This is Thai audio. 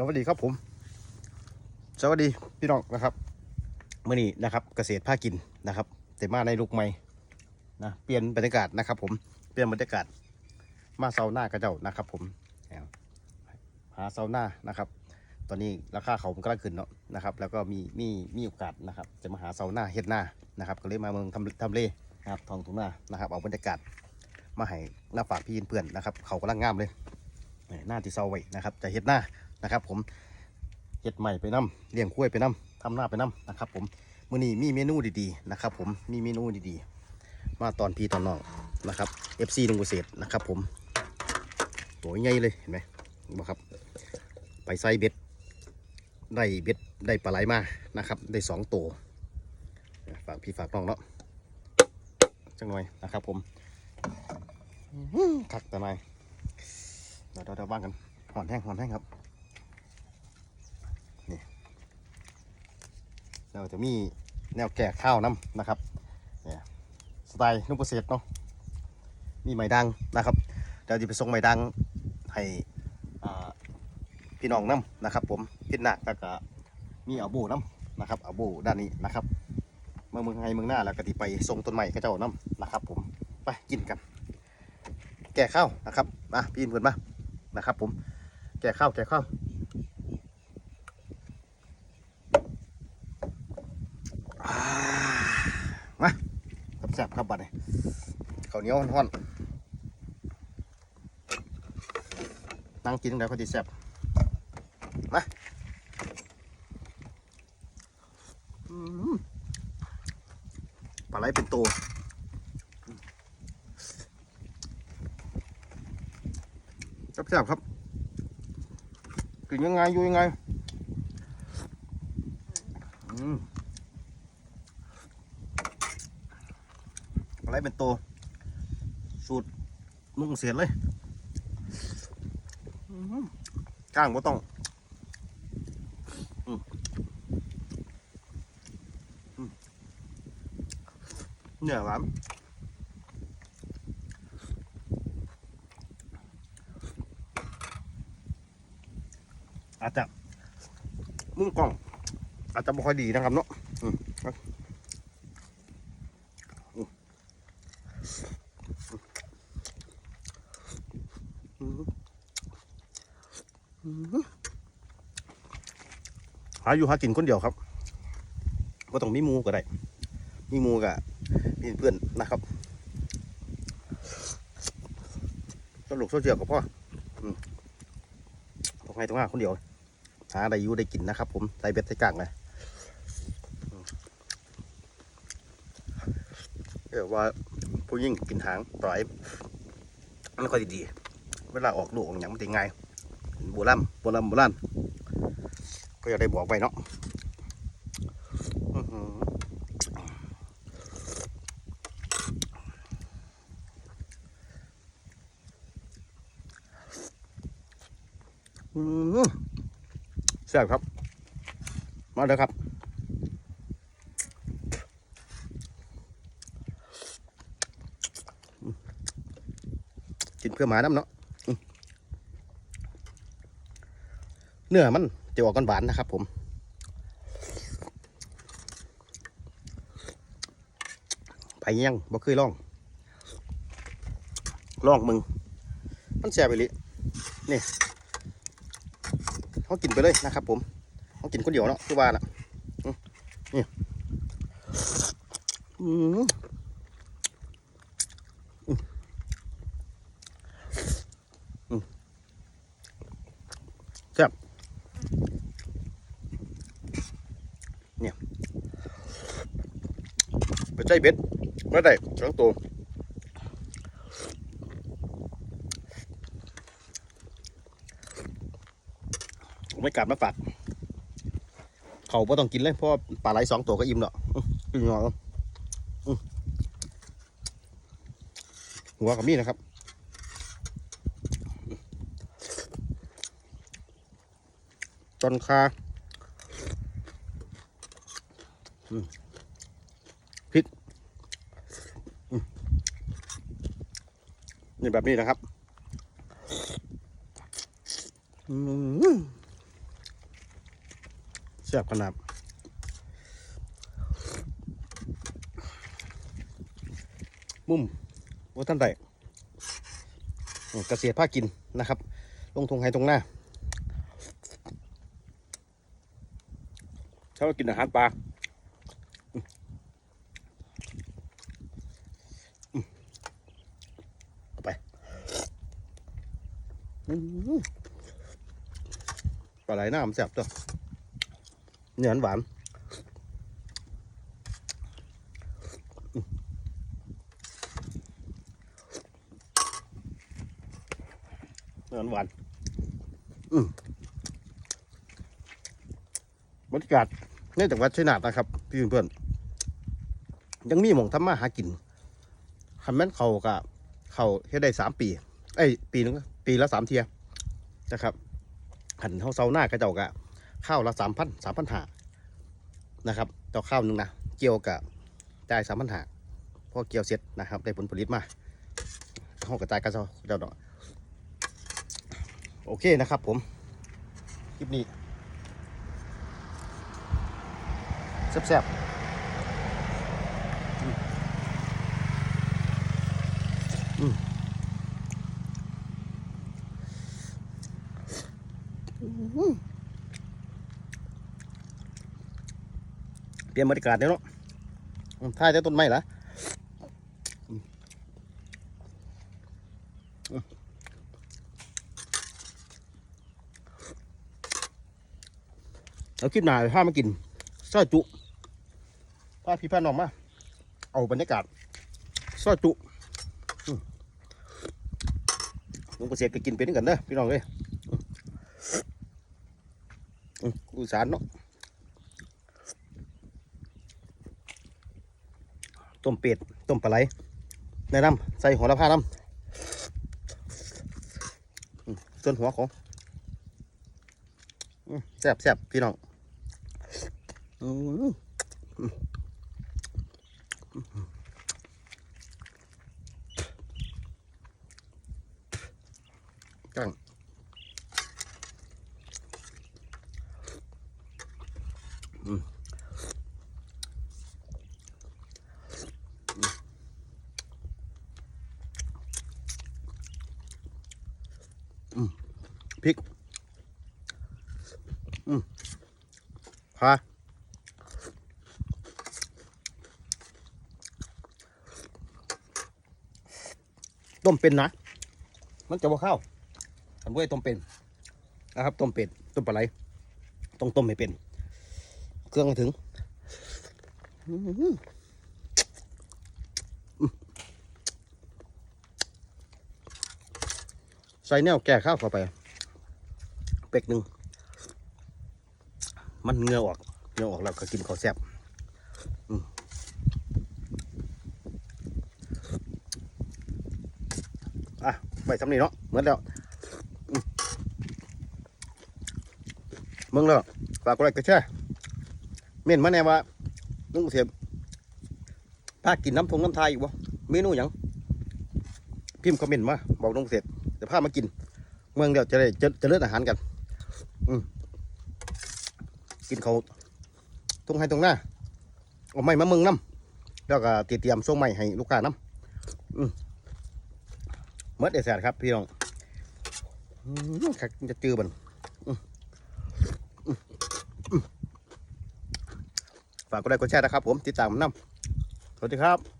สวัสดีครับผม สวัสดีพี่น้องนะครับเมื่อนี้นะครับเกษตรภากินนะครับแต่มาในลุกใหม่นะเปลี่ยนบรรยากาศนะครับ ผมเปลี่ยนบรรยากาศมาเซาหน้ากระเจ้านะครับ ผมหาเซาหน้านะครับ ตอนนี้ราคาเขามันกำลังขึ้นเนาะนะครับ แล้วก็มีมีมีโอกาสนะครับ จะมาหาเซาหน้าเฮ็ดหน้านะครับ ก็เลยมาเมืองทำทำเลนะครับทองทุ่งหน้านะครับเอาบรรยากาศมาให้หน้าฝากพี่เพื่อนนะครับ เขากำลังงามเลยหน้าที่เซาไว้นะครับ จะเฮ็ดหน้า นะครับ ผมเห็ดใหม่ไปน้ำเลี้ยงกล้วยไปน้ำทำหน้าไปน้ำนะครับ ผมมื้อนี้มีเมนูดีๆนะครับ ผมมีเมนูดีๆ มาตอนพี่ตอนน้องนะครับ FC ลุงเกษตรนะครับ ผมตัวใหญ่เลยเห็นไหมเห็นบ่ครับ ไปใส่เบ็ดได้เบ็ดได้ปลาไหลมานะครับ ได้สองตัวฝากพี่ฝากน้องเนาะจังหน่อยนะครับ ผมหักแต่ไม่เดี๋ยวเดี๋ยวเดี๋ยวว่างกันหอนแห้งหอนแห้งครับ เราจะมีแนวแก่ข้าวน้ำนะครับเนี่ยสไตล์นุ่มเกษตรเนาะมีไม้ดังนะครับเดี๋ยวจะไปส่งไม้ดังให้พี่น้องน้ำนะครับ ผมพิดหนักแล้วก็มีอาโบน้ำนะครับอาโบด้านนี้นะครับเมื่อเมืองไงเมืองหน้าแล้วก็ที่ไปส่งต้นไม้กับเจ้าน้ำนะครับ ผมไปกินกัน แก่ข้าวนะครับมาพี่เพื่อนมานะครับ ผมแก่ข้าวแก่ข้าว อ่ามาแซ่บๆครับบัดนี้ข้าวเหนียวห้อนนั่งกินแล้วก็ดีแซ่บมาอืมปลาไหลเป็นตัวแซ่บๆครับกินยังไงอยู่ยังไงอืมอะไรเป็นตัว สูตรลุงเสียดเลยอื้อหือก้างก็ต้องอืมอืมเนี่ยหวานอาจจะมุมกล้อง อาจจะไม่ค่อยดีนะครับเนาะอืมครับ อืมอืม หาอยู่หากินคนเดียวครับก็ต้องมีมูก็ได้ มีมูกับมีเพื่อนนะครับสรุปโซเชียลกับพ่ออืมต้องให้ต้องหาคนเดียว หาได้อยู่ได้กินนะครับ ผมใส่เบ็ดใส่กลางเลยเรียกว่าผู้ยิ่งกินหางปล่อยมันค่อยดีๆเวลาออกลูกออกอย่างมันติง่าย โบราณโบราณโบราณก็อยากได้บอกไปเนาะอื้อหืออื้อหือแซ่บครับ มาเลยครับกินเพื่อหมาน้ำเนาะอืม เนื้อมันจะออกกันหวานนะครับผมไปยังบ่เคยลองลองมึง มันแซ่บไปเลยนี่เขากินไปเลยนะครับ ผมเขากินคนเดียวเนาะคือว่าน่ะนี่อืม ไปใจเบ็ดไม่ได้สองตัวผมไม่กลับมาฝากเขาไ่ต้องกินเลยเพราะว่าปลาไหลสองตัวก็อิ่มแล้วอื้อกินงอแล้วอื้อหัวกับมีนะครับจนคา นี่แบบนี้นะครับอืมแซ่บขนาดมุมว่าท่านใดอืมเกษตรภากินนะครับ ลงทงไฮตรงหน้าถ้าเรากินอาหารปลาอืมอืมเอาไปอืม ปลาไหลน้ำแซ่บตัวเนื้อหวานเนื้อหวานบรรยากาศในจังหวัดชัยนาทนะครับ พี่เพื่อนยังมีหมองทำมาหากินคันแม่นเขากะเขาเฮ็ดได้สามปีเอ้ปีนึง ปีละสามเทียนะครับหันเท่าเซาหน้ากระเจ้ากะข้าวละสามพันสามพันหานะครับต่อข้าวหนึ่งนะเกี่ยวกับจ่ายสามพันหาพอเกี่ยวเสร็จนะครับได้ผลผลิตมาห้องกระจายกันเจ้าเจ้าดอกโอเคนะครับผมคลิปนี้แซ่บๆอืมอืมอืมเป ลี่ยนบรรยากาศเนี่ยเนาะถ่ายแต่ต้นไม้ละอืมอืมแล้วคลิปหน้าพามากินซอยจุพาพี่พาน้องมา เอาบรรยากาศซอยจุลุงเกษตรก็กินเป็นกันเด้อพี่น้องเอ้ยอืมอืมอุสานเนาะ ต้มเป็ดต้มปลาไหลในน้ำใส่หัวละผ้าน้ำส่วนหัวของแซ่บแซ่บพี่น้องกั้งอืมอืมพ ริก อืมพาต้มเป็นนะ มันจะบ่เข้าทำด้วยต้มเป็น นะครับ ต้มเป็ดต้มปลาไหลต้องต้มให้เป็น เครื่องถึงใส่แนวแก่ข้าวเข้าไป เป็กหนึ่งมันเงือออกเงือออกแล้วก็กินข้าวแซ่บอะไปสำนีเนาะเหมือนแล้วมึงแล้วฝากกดไลค์กดแชร์เม่นมาแน่ว่าลุงเสียพากินน้ำทงน้ำทายอยู่บ่เมนูหยังพิมพ์คอมเมนต์มาบอกลุงเสียจะพามากิน เมืองเดียวจะได้จเจะเลืออาหารกัน กินเขาตรงให้ตรงหน้าเอาไม้มาเมืองน้ำแล้วก็เตรียมส่งไม้ให้ลูกค้าน้ำอืมเมื่อเดแสดครับพี่น้องจะจือบันฝากกดไลค์กดแชร์นะครับผมติดตามผมน้ำสวัสดีครับ